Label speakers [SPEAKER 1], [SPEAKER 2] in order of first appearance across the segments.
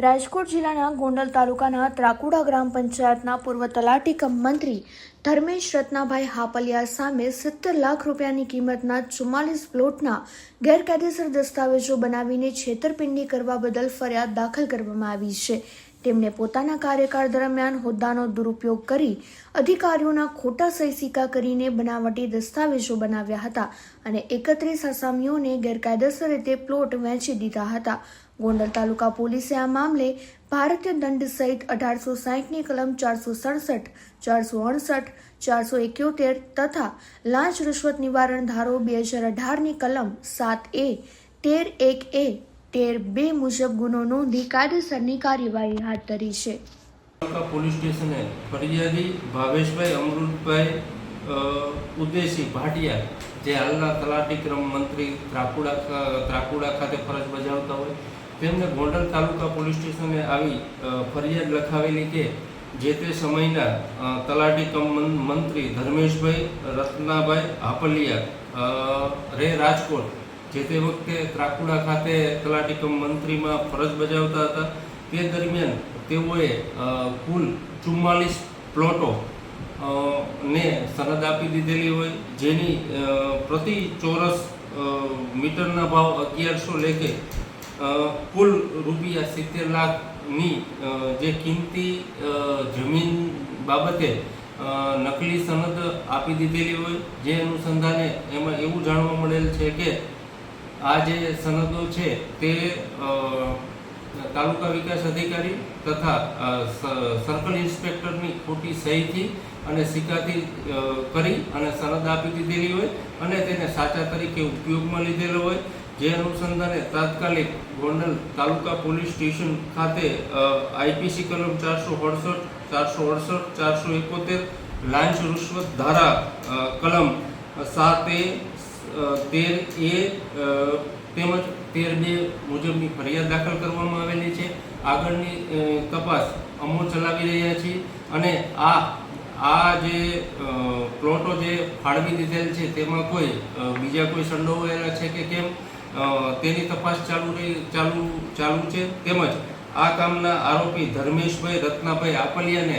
[SPEAKER 1] રાજકોટ જિલ્લાના ગોંડલ તાલુકાના ત્રાકુડા ગ્રામ પંચાયતના પૂર્વ તલાટી કમ મંત્રી ધર્મેશ રત્નાભાઈ હાપલિયા સામે સિત્તેર લાખ રૂપિયાની કિંમતના ચુમ્માલીસ પ્લોટના ગેરકાયદેસર દસ્તાવેજો બનાવીને છેતરપિંડી કરવા બદલ ફરિયાદ દાખલ કરવામાં આવી છે. તેમણે પોતાના કાર્યકાળ દરમિયાન હોદ્દાનો દુરુપયોગ કરી અધિકારીઓના ખોટા સહી સિક્કા કરીને બનાવટી દસ્તાવેજો બનાવ્યા હતા અને એકત્રીસ આસામીઓને ગેરકાયદેસર રીતે પ્લોટ વહેંચી દીધા હતા. ગોંડલ તાલુકા પોલીસે આ મામલે ભારતીય દંડ સહિત અઢારસો સાહીઠની કલમ ચારસો સડસઠ, ચારસો અડસઠ, ચારસો એક્યોતેર તથા લાંચ રૂશ્વત નિવારણ ધારો બે હજાર અઢારની કલમ સાત એ, તેર એક એ, તેર બે મુજબ ગુનો નોંધી કાયદેસરની કાર્યવાહી હાથ ધરી છે.
[SPEAKER 2] પોલીસ સ્ટેશને ફરિયાદી ભાવેશભાઈ અમૃતભાઈ ઉદ્દેશી ભાટિયા, જે હાલના તલાટી ક્રમ મંત્રી ત્રાકુડા ત્રાકુડા ખાતે ફરજ બજાવતા હોય તેમને ગોંડલ તાલુકા પોલીસ સ્ટેશને આવી ફરિયાદ લખાવેલી કે જે તે સમયના તલાટી કમ મંત્રી ધર્મેશભાઈ, રત્નાભાઈ હાપલિયા રે રાજકોટ, જે તે વખતે ત્રાકુડા ખાતે તલાટી કમ મંત્રીમાં ફરજ બજાવતા હતા. તે દરમિયાન તેઓએ કુલ ચુમ્માલીસ પ્લોટો ને સનદ આપી દીધેલી હોય, જેની પ્રતિ ચોરસ મીટરના ભાવ અગિયારસો લેખે કુલ રૂપિયા સિત્તેર લાખની જે કિંમતી જમીન બાબતે નકલી સનદ આપી દીધેલી હોય, જે અનુસંધાને એમાં એવું જાણવા મળેલ છે કે આ જે સનદો છે તે તાલુકા વિકાસ અધિકારી તથા સર્કલ ઇન્સ્પેક્ટરની ખોટી સહીથી અને સિક્કાથી કરી અને સનદ આપી દીધેલી હોય અને તેને સાચા તરીકે ઉપયોગમાં લીધેલો હોય. જે અનુસંધાને તાત્કાલિક ગોંડલ તાલુકા પોલીસ સ્ટેશન ખાતે આઈપીસી કલમ ચારસો અડસઠ ચારસો અડસઠ, ચારસો એકોતેર લાંચ રૂશ્વત ધારા કલમ સાત એ તેર એ તેમજ તેર બે મુજબની ફરિયાદ દાખલ કરવામાં આવેલી છે. આગળની તપાસ અમો ચલાવી રહ્યા છીએ અને આ આ જે પ્લોટો જે ફાળવી દીધેલ છે તેમાં કોઈ બીજા કોઈ સંડોવાયેલા છે કે કેમ? તેની તપાસ ચાલુ રહી, ચાલુ ચાલુ છે. તેમજ આ કામના આરોપી ધર્મેશભાઈ રત્નાભાઈ આપલિયાને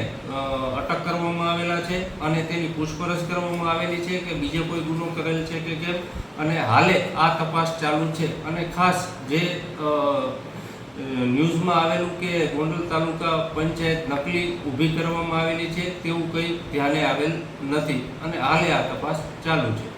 [SPEAKER 2] અટક કરવામાં આવેલા છે અને તેની પૂછપરછ કરવામાં આવેલી છે કે બીજો કોઈ ગુનો કરેલ છે કે કેમ? અને હાલે આ તપાસ ચાલુ છે. અને ખાસ જે ન્યૂઝમાં આવેલું કે ગોંડલ તાલુકા પંચાયત નકલી ઊભી કરવામાં આવેલી છે, તેવું કંઈ ધ્યાને આવેલ નથી. અને હાલે આ તપાસ ચાલુ છે.